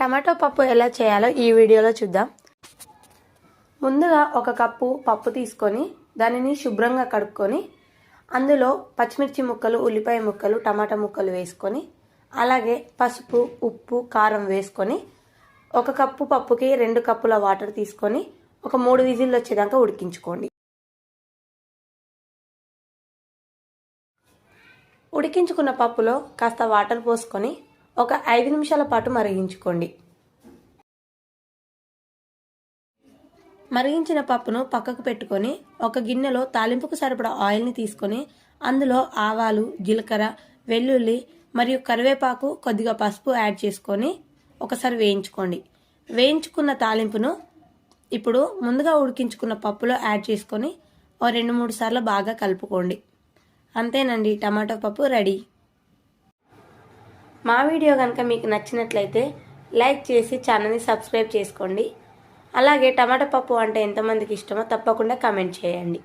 Tomato పప్పు ఎలా చేయాలో ఈ వీడియోలో చూద్దాం. ముందుగా ఒక కప్పు పప్పు తీసుకొని దానిని శుభ్రంగా కడుక్కొని అందులో పచ్చిమిర్చి ముక్కలు ఉల్లిపాయ ముక్కలు టమాటా ముక్కలు వేసుకొని అలాగే పసుపు ఉప్పు కారం వేసుకొని ఒక కప్పు పప్పుకి రెండు కప్పుల వాటర్ తీసుకొని ఒక మూడు విజిల్లు వచ్చేదాకా ఉడికించుకోండి. ఉడికించుకున్న పప్పులో కాస్త వాటర్ పోసుకొని ఒక ఐదు నిమిషాల పాటు మరిగించుకోండి. మరిగించిన పప్పును పక్కకు పెట్టుకొని ఒక గిన్నెలో తాలింపుకు సరిపడా ఆయిల్ని తీసుకొని అందులో ఆవాలు జీలకర్ర వెల్లుల్లి మరియు కరివేపాకు కొద్దిగా పసుపు యాడ్ చేసుకొని ఒకసారి వేయించుకోండి. వేయించుకున్న తాలింపును ఇప్పుడు ముందుగా ఉడికించుకున్న పప్పులో యాడ్ చేసుకొని ఓ రెండు మూడు సార్లు బాగా కలుపుకోండి. అంతేనండి టమాటో పప్పు రెడీ. మా వీడియో కనుక మీకు నచ్చినట్లయితే లైక్ చేసి ఛానల్ని సబ్స్క్రైబ్ చేసుకోండి. అలాగే టమాటా పప్పు అంటే ఎంతమందికి ఇష్టమో తప్పకుండా కామెంట్ చేయండి.